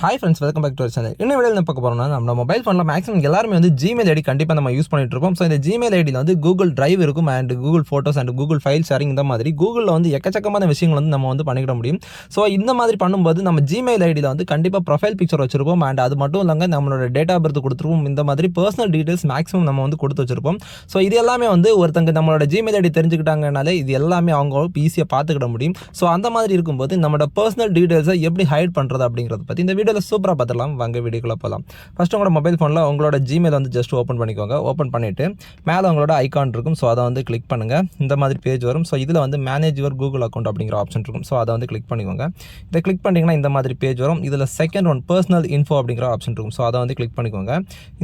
Hi friends welcome back to channel இன்னும் video என்ன பார்க்க போகிறோம்னா நம்ம மொபைல் ஃபோனில் மேக்ஸிமம் எல்லாருமே வந்து ஜிமெயில் ஐடி கண்டிப்பாக நம்ம யூஸ் பண்ணிட்டு இருப்போம் ஸோ இந்த ஜிமெயில் ஐடியில் வந்து கூகுள் டிரைவ் இருக்கும் and Google photos and Google file sharing இந்த மாதிரி கூகுளில் வந்து எக்கச்சக்கமான விஷயங்கள் வந்து நம்ம வந்து பண்ணிக்கிட முடியும். ஸோ இந்த மாதிரி பண்ணும்போது நம்ம ஜிமெயில் ஐடியில் வந்து கண்டிப்பாக ப்ரொஃபைல் பிக்சர் வச்சிருப்போம் அண்ட் அது மட்டும் இல்லைங்க நம்மளோட டேட் ஆஃப் பர்த் கொடுத்துருப்போம். இந்த மாதிரி பர்சனல் டீட்டெயில்ஸ் மேக்ஸிமம் நம்ம வந்து கொடுத்து வச்சிருப்போம். ஸோ இது எல்லாமே வந்து ஒருத்தங்க நம்மளோட ஜிமெயில் ஐடி தெரிஞ்சுக்கிட்டாங்கனாலே இது எல்லாமே அவங்க ஈஸியாக பார்த்துக்கிட முடியும். ஸோ அந்த மாதிரி இருக்கும்போது நம்மளோட பர்சனல் டீட்டெயில்ஸை எப்படி ஹைட் பண்ணுறது அப்படிங்கிறத பற்றி இந்த வீடியோவில் சூப்பராக பார்த்துடலாம். வாங்க வீடியோக்குள்ளே போகலாம் ஃபஸ்ட்டு உங்களோட மொபைல் ஃபோனில் உங்களோட ஜிமெயில் வந்து ஜஸ்ட் ஓப்பன் பண்ணிக்கோங்க. ஓப்பன் பண்ணிவிட்டு மேலே உங்களோட ஐக்கான் இருக்கும். ஸோ அதை வந்து கிளிக் பண்ணுங்கள் இந்த மாதிரி பேஜ் வரும். ஸோ இதில் வந்து மேனேஜ் யுவர் கூகுள் அக்கௌண்ட் அப்படிங்கிற ஆப்ஷன் இருக்கும். ஸோ அதை வந்து கிளிக் பண்ணிக்கோங்க. இதை கிளிக் பண்ணிங்கன்னா இந்த மாதிரி பேஜ் வரும். இதில் செகண்ட் ஒன் பர்சனல் இன்ஃபோ அப்படிங்கிற ஆப்ஷன் இருக்கும். ஸோ அதை வந்து கிளிக் பண்ணிக்கோங்க.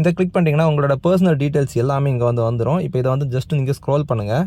இந்த கிளிக் பண்ணிட்டீங்கன்னா உங்களோட பர்சனல் டீட்டெயில்ஸ் எல்லாமே இங்கே வந்து வந்துடும் இப்போ இதை வந்து ஜஸ்ட் நீங்கள் ஸ்க்ரோல் பண்ணுங்கள்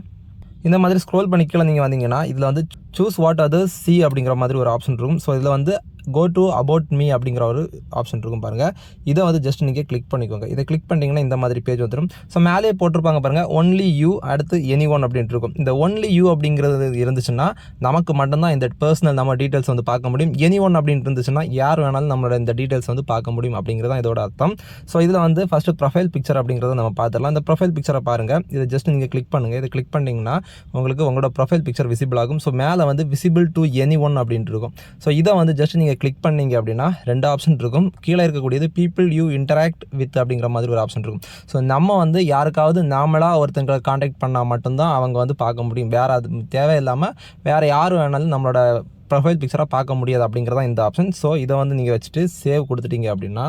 இந்த மாதிரி ஸ்க்ரோல் பண்ணி கீழே நீங்கள் வந்தீங்கன்னா இதில் வந்து சூஸ் வாட் அது சி அப்படிங்கிற மாதிரி ஒரு ஆப்ஷன் இருக்கும். ஸோ இதில் வந்து கோ டு அபவுட் மீ அப்படிங்கிற ஒரு ஆப்ஷன் இருக்கும் பாருங்கள் இதை வந்து ஜஸ்ட் நீங்கள் கிளிக் பண்ணிக்கோங்க. இதை கிளிக் பண்ணிட்டீங்கன்னா இந்த மாதிரி பேஜ் வந்துடும் ஸோ மேலேயே போட்டிருப்பாங்க பாருங்கள் ஒன்லி யூ அடுத்து எனி ஒன் அப்படின்ட்டு இருக்கும். இந்த ஒன்லி யூ அப்படிங்கிறது இருந்துச்சுன்னா நமக்கு மட்டும்தான் இந்த பர்சனல் நம்ம டீட்டெயில்ஸ் வந்து பார்க்க முடியும். எனி ஒன் அப்படின்ட்டு இருந்துச்சுன்னா யார் வேணாலும் நம்மளோட இந்த டீட்டெயில்ஸ் வந்து பார்க்க முடியும் அப்படிங்கிறது தான் இதோட அர்த்தம். ஸோ இதில் வந்து ஃபஸ்ட்டு ப்ரொஃபைல் பிக்சர் அப்படிங்கிறத நம்ம பார்த்துடலாம். இந்த ப்ரொஃபைல் பிக்சரை பாருங்கள் இதை ஜஸ்ட் நீங்கள் கிளிக் பண்ணுங்கள் இதை கிளிக் பண்ணிங்கன்னா உங்களுக்கு உங்களோட ப்ரொஃபைல் பிக்சர் விசிபிள் ஆகும். ஸோ மேலே வந்து விசிபிள் டு எனி ஒன் அப்படின்ட்டு இருக்கும். ஸோ இதை வந்து ஜஸ்ட் நீங்கள் கிளிக் பண்ணீங்க அப்படின்னா ரெண்டு ஆப்ஷன் இருக்கும். கீழே இருக்கக்கூடியது பீப்புள் யூ இன்டராக்ட் வித் அப்படிங்கிற மாதிரி ஒரு ஆப்ஷன் இருக்கும். ஸோ நம்ம வந்து யாருக்காவது நாமளாக ஒருத்தங்களை காண்டாக்ட் பண்ணால் மட்டும்தான் அவங்க வந்து பார்க்க முடியும். வேறு அது தேவையில்லாமல் வேறு யார் வேணாலும் நம்மளோட ப்ரொஃபைல் பிக்சராக பார்க்க முடியாது அப்படிங்கிறதா இந்த ஆப்ஷன் ஸோ இதை வந்து நீங்கள் வச்சுட்டு சேவ் கொடுத்துட்டீங்க அப்படின்னா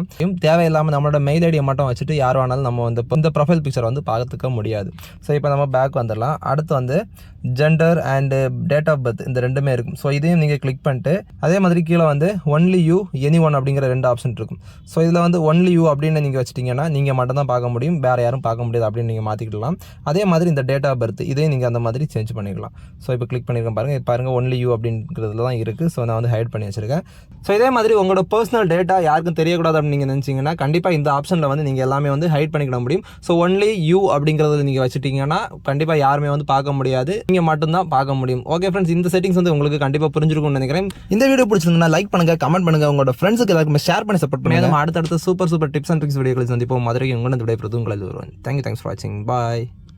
தேவையில்லாமல் நம்மளோட மெயில் ஐடியை மட்டும் வச்சுட்டு யார் வேணாலும் நம்ம வந்து இந்த ப்ரொஃபைல் பிக்சர் வந்து பார்த்துக்க முடியாது. ஸோ இப்போ நம்ம பேக் வந்துடலாம். அடுத்து வந்து gender and date of birth இந்த ரெண்டுமே இருக்கும். ஸோ இதையும் நீங்கள் கிளிக் பண்ணிட்டு அதே மாதிரி கீழே வந்து ஒன்லி யூ எனி ஒன் அப்படிங்கிற ரெண்டு ஆப்ஷன் இருக்கும். ஸோ இதில் வந்து ஒன்லி யூ அப்படின்னு நீங்கள் வச்சிட்டிங்கன்னா நீங்கள் மட்டும் தான் பார்க்க முடியும். வேறு யாரும் பார்க்க முடியாது அப்படின்னு நீங்கள் மாற்றிக்கிடலாம் அதே மாதிரி இந்த டேட் ஆஃப் பர்த் இதையும் நீங்கள் அந்த மாதிரி சேஞ்ச் பண்ணிக்கலாம். ஸோ இப்போ கிளிக் பண்ணியிருக்கேன் பாருங்கள் பாருங்கள் ஒன்லி யூ அப்படிங்கிறதுல தான் இருக்குது ஸோ நான் வந்து ஹைட் பண்ணி வச்சிருக்கேன். ஸோ இதே மாதிரி உங்களோட பர்சனல் டேட்டா யாருக்கும் தெரியக்கூடாது அப்படின்னு நீங்கள் நினச்சிங்கன்னா கண்டிப்பாக இந்த ஆப்ஷனில் வந்து நீங்கள் எல்லாமே வந்து ஹைட் பண்ணிக்கிட முடியும். ஸோ ஒன்லி யூ அப்படிங்கிறத நீங்கள் வச்சுட்டிங்கன்னா கண்டிப்பாக யாருமே வந்து பார்க்க முடியாது. நீங்கள் மட்டும்தான் பார்க்க முடியும். ஓகே ஃப்ரெண்ட்ஸ் இந்த செட்டிங்ஸ் வந்து உங்களுக்கு கண்டிப்பாக புரிஞ்சிருக்கும்னு நினைக்கிறேன். இந்த வீடியோ பிடிச்சிருந்தா லைக் பண்ணுங்க கமெண்ட் பண்ணுங்க உங்களோட ஃப்ரெண்ட்ஸுக்கு எல்லாருக்குமே ஷேர் பண்ணி சப்போர்ட் பண்ணுங்க. நம்ம அடுத்தடுத்த super super tips and tricks வீடியோக்கள் சந்திப்போம். மதுரைக்கு உங்களை விடைபெறுது உங்களை வருவேன் தேங்க்யூ தேங்க்ஸ் ஃபார் வாட்சிங் பாய்